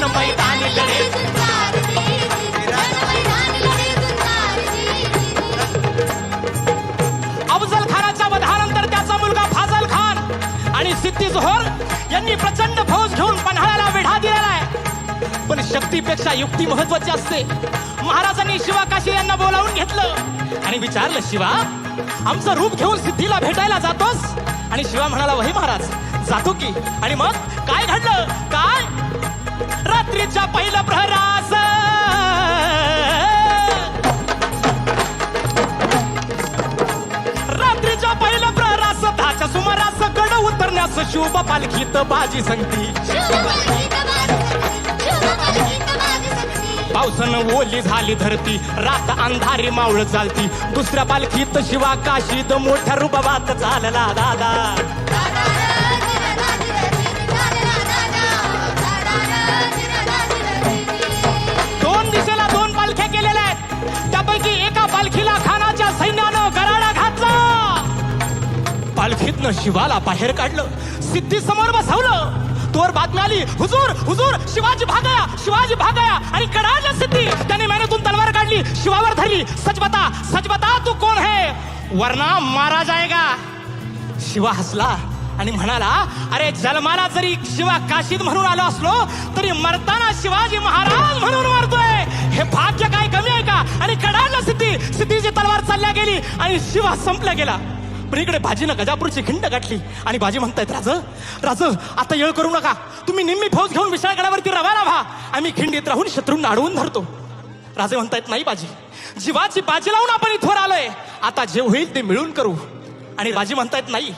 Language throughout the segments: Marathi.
लढे. अफजल खानाच्या वधानंतर त्याचा मुलगा फाजल खान. आणि सिद्धी जोहर यांनी प्रचंड फौज घेऊन पन्हाळ्याला वेढा दिलेला आहे. पण शक्तीपेक्षा युक्ती महत्वाची असते. महाराजांनी शिवा काशी यांना बोलावून घेतलं. आणि विचारलं शिवा आमचं रूप घेऊन सिद्धीला भेटायला जातोस? आणि शिवा म्हणाला वही महाराज जातो की. आणि मग काय घडलं? काय? रात्रीच्या पहिलं प्रहरास. रात्रीच्या पहिल्या प्रहरास दहाच्या सुमारास गड उतरण्यास शुभ पालखीत बाजी संगती. पावसानं ओली झाली धरती रात अंधारी मावळ चालती. दुसऱ्या पालखीत शिवा काशीत मोठ्या रुबाबात चालला दादा. पालखीतनं शिवाला बाहेर काढलं. सिद्धी समोर बसवलं. तोवर बातमी आली हुजूर हुजूर शिवाजी भागया शिवाजी भागया. आणि कडाडलं सिद्धी. त्याने मेहनतून तलवार काढली शिवावर धरली. सच बता सच बता तू कोण है? वरना मारा जाएगा शिवा हसला आणि म्हणाला अरे जन्माला जरी शिवा काशीद म्हणून आलो असलो तरी मरताना शिवाजी महाराज म्हणून मरतोय. हे भाग्य काय कमी आहे का? आणि कडाडला सिद्धी. सिद्धीची तलवार चालल्या गेली आणि शिवा संपला गेला. पण इकडे बाजीनं गजापूरची खिंड गाठली. आणि बाजी म्हणतायत राज राज आता येळ करू नका. तुम्ही निम्मी फौज घेऊन विशाळगडावरती रवाना व्हा. आम्ही खिंडीत राहून शत्रूंना अडवून धरतो. राजे म्हणतायत नाही बाजी जीवाची बाजी लावून आपण इथवर आलोय. आता जे होईल ते मिळून करू. आणि बाजी म्हणतायत नाही.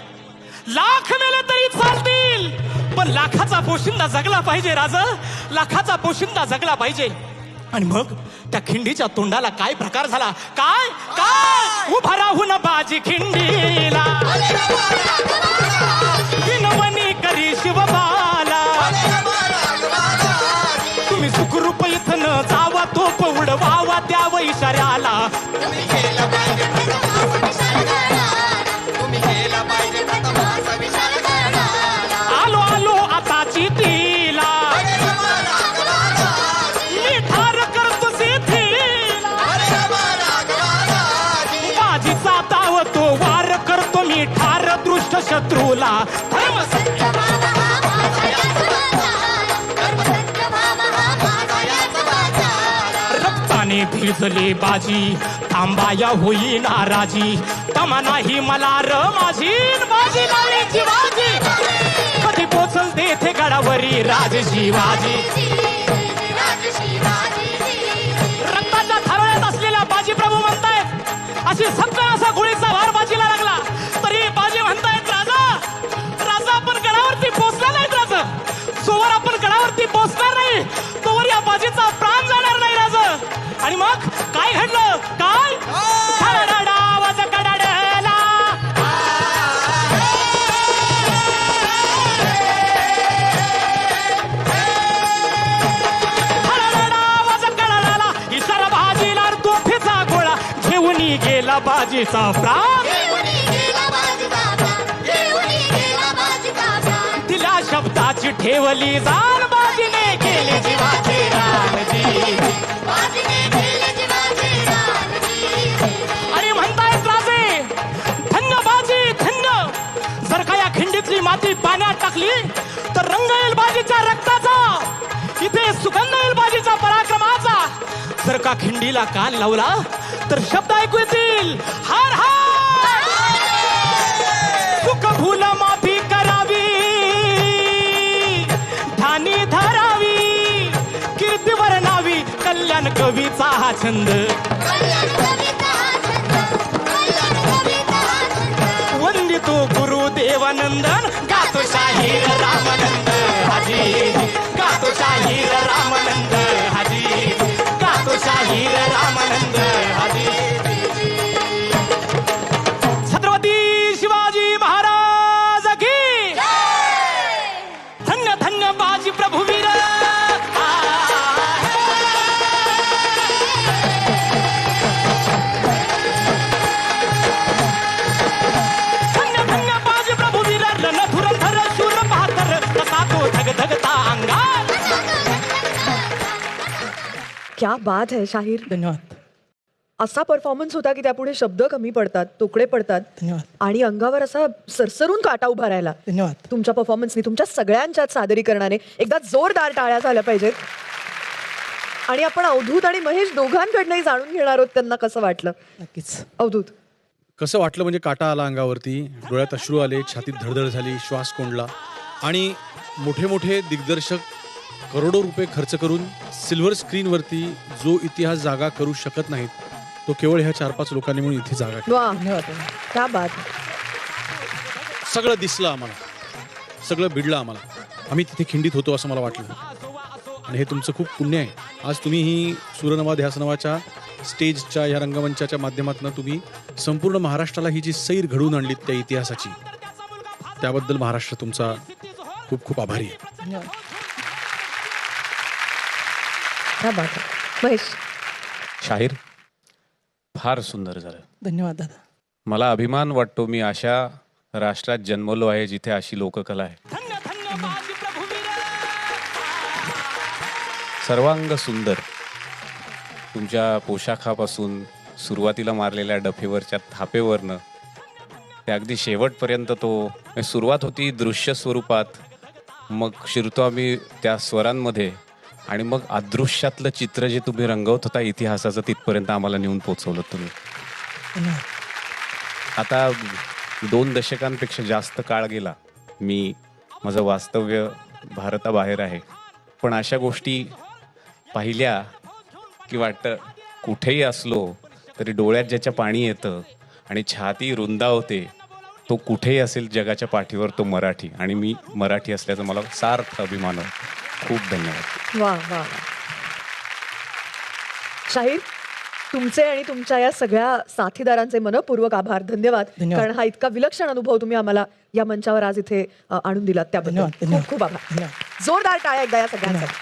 लाख मेले तरी चालतील पण लाखाचा पोशिंदा जगला पाहिजे राज. लाखाचा पोशिंदा जगला पाहिजे. आणि मग त्या खिंडीच्या तोंडाला काय प्रकार झाला? काय? काय? उभा राहून बाजी खिंडीला विनवणी करी शिवबाला तुम्ही सुखरूप इथन जावा तोप उडवावा त्या इशाऱ्याला शत्रूला. रक्ताने भिजले बाजी थांबाया होई नाराजी तमा नाही मला र माझी बाजी बाजी. कधी पोचल तेथे गडावरी राज शिवाजी रक्ताच्या थरळ्यात असलेला बाजी प्रभू म्हणतायत अशी गेला बाजीचा प्राण. तिला शब्दाची ठेवली जाण. बाजीने केली जीवाचे रानजी. आणि म्हणतायत राजे धन्य बाजी धन्य. जर का या खिंडीतली माती पाण्यात टाकली तर रंग येईल बाजीच्या रक्ताचा. इथे सुगंध येईल बाजीचा पराक्रमाचा. जर का खिंडीला कान लावला तर शब्द ऐकू येतील. हार हार! सुख भूल माफी करावी. ठाणी धरावी. कीर्ती वर्णावी. कल्याण कवीचा हा छंद. वंदितो गुरु देवानंदन गातो शाहीर रामानंद. हाजी क्या बात आहे शाहीर। धन्यवाद। असा परफॉर्मन्स होता की त्यापुढे शब्द कमी पडतात तोकडे पडतात धन्यवाद। आणि अंगावर असा सरसरून काटा उभा राहिला. धन्यवाद। तुमच्या परफॉर्मन्सनी तुमच्या सगळ्यांच्याच सादरीकरणाने एकदा जोरदार टाळ्या झाल्या पाहिजेत. आणि आपण अवधूत आणि महेश दोघांकडनंही जाणून घेणार आहोत त्यांना कसं वाटलं. नक्कीच. अवधूत. कसं वाटलं म्हणजे काटा आला अंगावरती डोळ्यात अश्रू आले छातीत धडधड झाली श्वास कोंडला. आणि मोठे मोठे दिग्दर्शक करोडो रुपये खर्च करून सिल्वर स्क्रीनवरती जो इतिहास जागा करू शकत नाहीत तो केवळ ह्या चार पाच लोकांनी म्हणून इथे जागा केला. वा धन्यवाद. क्या बात सगळं दिसलं आम्हाला. सगळं भिडलं आम्हाला. आम्ही तिथे खिंडीत होतो असं मला वाटलं. आणि हे तुमचं खूप पुण्य आहे. आज तुम्ही ही सूरनवा ध्यास नावाच्या स्टेजच्या या रंगमंचाच्या माध्यमातून तुम्ही संपूर्ण महाराष्ट्राला ही जी सैर घडवून आणलीत त्या इतिहासाची त्याबद्दल महाराष्ट्र तुमचा खूप खूप आभारी आहे. क्या बात आहे महेश शाहीर फार सुंदर झालं. धन्यवाद दादा. मला अभिमान वाटतो मी अशा राष्ट्रात जन्मलो आहे जिथे अशी लोककला आहे. सर्वांग सुंदर. तुमच्या पोशाखापासून सुरुवातीला मारलेल्या डफेवरच्या थापेवरनं ते अगदी शेवटपर्यंत तो सुरुवात होती दृश्य स्वरूपात. मग शिरतो आम्ही त्या स्वरांमध्ये आणि मग अदृश्यातलं चित्र जे तुम्ही रंगवत होता इतिहासाचं तिथपर्यंत आम्हाला नेऊन पोचवलं तुम्ही. आता दोन दशकांपेक्षा जास्त काळ गेला. मी माझं वास्तव्य भारताबाहेर आहे. पण अशा गोष्टी पाहिल्या की वाटतं कुठेही असलो तरी डोळ्यात ज्याच्या पाणी येतं आणि छाती रुंदावते तो कुठेही असेल जगाच्या पाठीवर तो मराठी. आणि मी मराठी असल्याचा मला सार्थ अभिमान खूप धन्यवाद. वा वा शाहीर तुमचे आणि तुमच्या या सगळ्या साथीदारांचे मनपूर्वक आभार. धन्यवाद. कारण हा इतका विलक्षण अनुभव तुम्ही आम्हाला या मंचावर आज इथे आणून दिलात. त्याबद्दल. खूप खूप आभार. जोरदार टाळ्या एकदा या सगळ्यांसाठी.